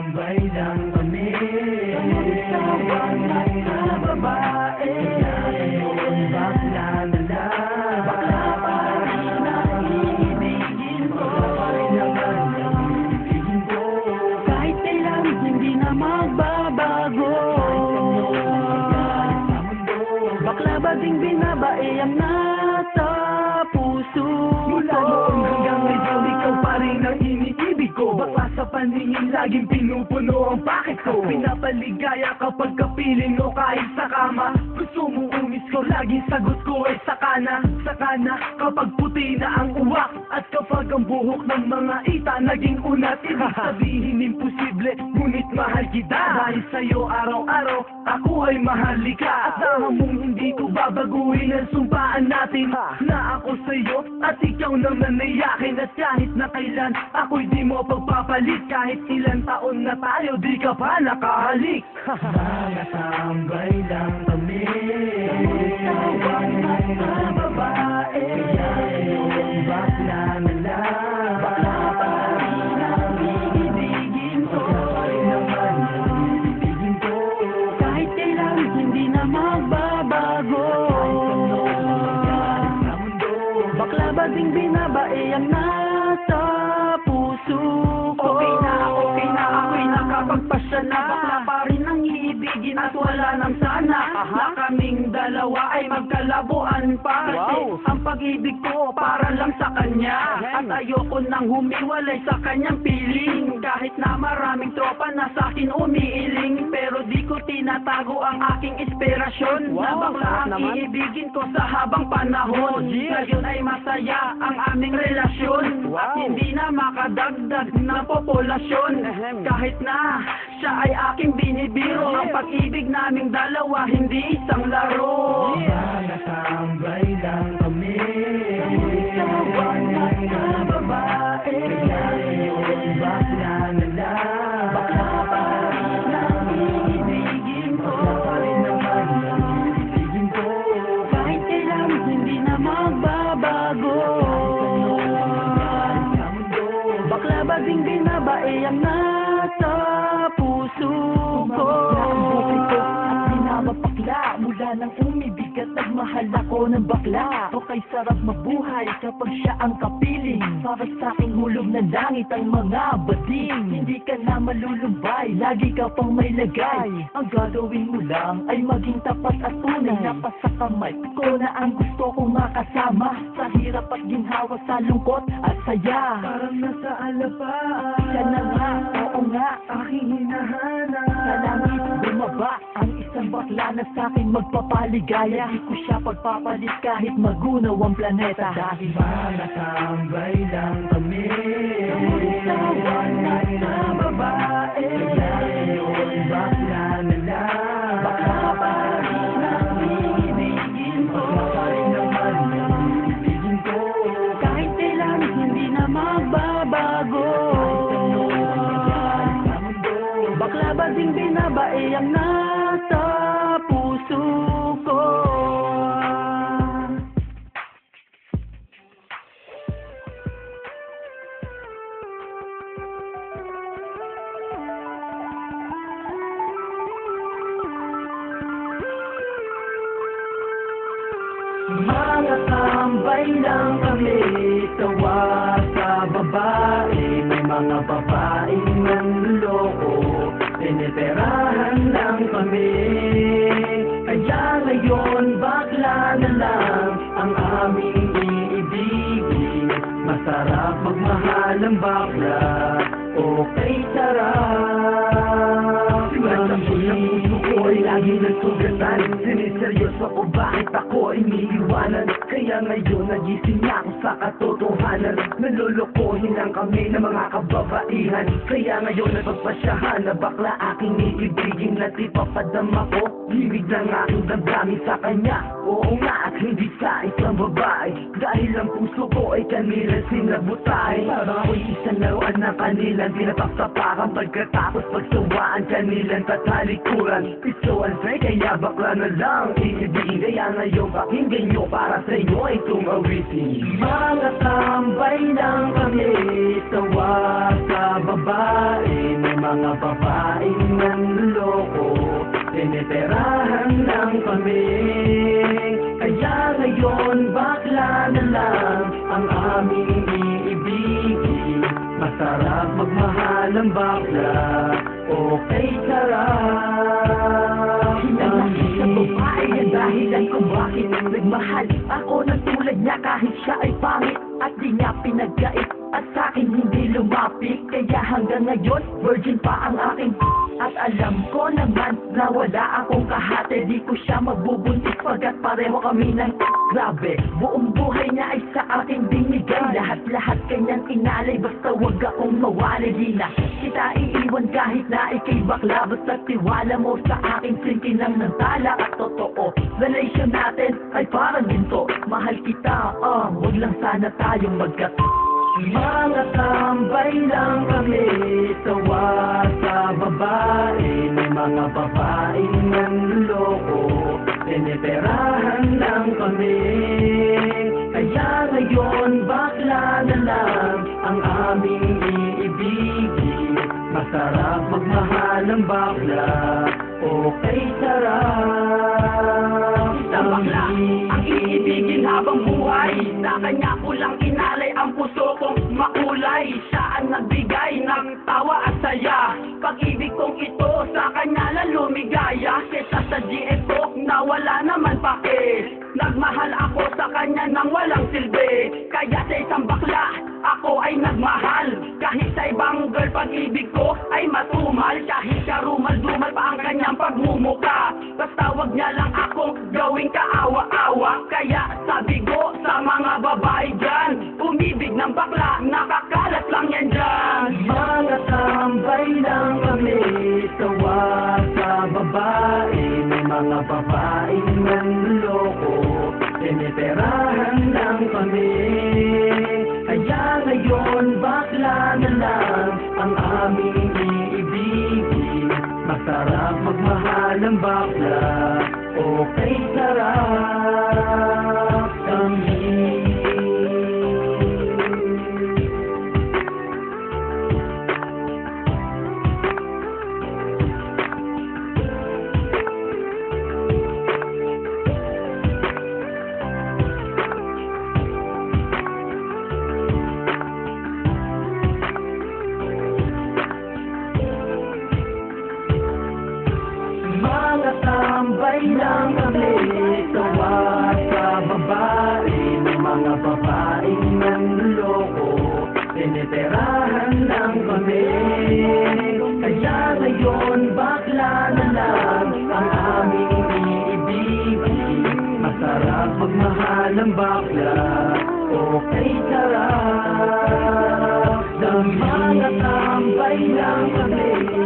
Tambay kami Mga babae Ngayon bakla lang Bakla ko Bakla pa rin naman ang ibigin ko Kahit kailan hindi na magbabago Bakla ba ding binabae ang nasa puso? Ko paningin laging pinupuno ang bakit ko. Pinapaligaya kapag kapiling o kahit sa kama. Gusto mo umis ko, laging sagot ko ay sakana Sakana kapag puti na ang uwak. At kapag ang buhok ng mga ita naging unat Ibig sabihin imposible, ngunit mahal kita. Dahil sa'yo araw-araw, ako ay mahalika At saka mong babaguhin ang sumpaan natin Na ako sa'yo at ikaw naman ay akin At kahit na kailan ako'y di mo pagpapalit. Kahit ilang taon na tayo di ka pa nakahalik. Mga tambay lang kami. Mga Bakla ba ding binabae ang nasa puso ko. Okay na, okay na, ako'y nakapagpasya na. Bakla pa rin ang iibigin at wala nang sana. Na kaming dalawa ay magkalabuan pa Kasi Wow. ang pag-ibig ko para lang sa kanya. At ayoko nang humiwalay sa kanyang piling Kahit na maraming tropa na sa akin umiiling Pero di ko tinatago ang aking inspirasyon Na Wow, bakla ang naman. iibigin ko sa habang panahon Oh. Ngayon ay masaya ang aming relasyon At Wow. hindi na makadagdag ng populasyon Ahem. Kahit na siya ay aking binibiro Ang pag-ibig naming dalawa hindi isang laro tambay bakla na lang nagmahal ako ng bakla. Okay sarap mabuhay. Kapag siya ang kapiling Para sa aking hulog ng langit ang mga bading Hindi ka na malulumbay, lagi ka pang may lagay. Ang gagawin mo lang ay maging tapat at tunay. Napasa kamay ko na ang gusto kong makasama. Sa hirap at ginhawa, sa lungkot at saya. Parang nasa alapaan Siya na nga, oo nga, aking hinahanap. Sa langit bumaba ang isang bakla na sa akin magpapaligaya. Di ko siya pagpapalit kahit magunaw ang planeta. Dahil mga tambay lang kami. Mga babae babaeng manloko Piniperahan lang kami Kaya ngayon bakla na lang Ang aming iibigin. Masarap magmahal ang bakla. Okay sarap Simulat ay lagi nagsugatan Siniseryoso ko bakit ako iniiwanan? Kaya ngayon nagising na ako sa katotohanan. Nalolokohin lang kami ng mga kababaihan. Kaya ngayon napagpasyahan na bakla aking iibigin At ipapadama ko Himig ng aking damdamin sa kanya. Oo nga at hindi sa isang babae. Dahil ang puso ko ay kanila sinabutay. Parang ako'y isang laruan ng kanilang Pinapaksapakan pagkatapos pagsawaan kanilang tatalikuran Piso Alfred kaya bakla na lang. Iibigin kaya ngayon pakinggan nyo Para sa inyo itong awitin Mga tambay lang kami Tawa sa babae mga babaeng nanloko. Tinitirahan lang kami. Kaya ngayon bakla na lang Ang aming iibigin. Masarap magmahal ang bakla. Okay sarap bakit nagmahal? Ako ng tulad niya kahit siya ay pangit At di niya sa'kin hindi lumapit. Kaya hanggang ngayon virgin pa ang aking At alam ko naman na wala akong kahate. Di ko siya magbubuntis pagkat pareho kami ng Grabe, buong buhay niya ay sa akin binigay. Lahat-lahat kanyang inalay basta wag akong mawali Di na kita iiwan kahit na ikay bakla. Basta tiwala mo sa aking sinkinang ng tala At totoo, relation natin ay parang ginto. Mahal kita, ah, wag lang sana tayong magkat Mga tambay lang kami Sawa sa babae May mga babaeng nanloko Tinitirahan lang kami. Kaya ngayon bakla na lang Ang aming iibigin. Masarap magmahal ng bakla. Okay sarap Isang bakla, ang iibigin habang buhay. Sa kanya ko lang inalay ang puso kong makulay. Siya ang nagbigay ng tawa at saya? Pag-ibig kong ito sa kanya lang lumigaya. Kesa sa GF ko na wala naman pake. Nagmahal ako sa kanya nang walang silbi. Kaya sa isang bakla, ako ay nagmahal. Kahit sa ibang girl pag-ibig ko aming iibigin. Masarap magmahal ng bakla. Okay sarap Mga tambay lang kami. Ikaw at kababae Ng mga babaeng nanloko Tinitirahan lang kami. Kaya ngayon bakla na lang Ang aming iniibigin. Masarap magmahal ng bakla. Okay sarap Ng mga tambay lang kami.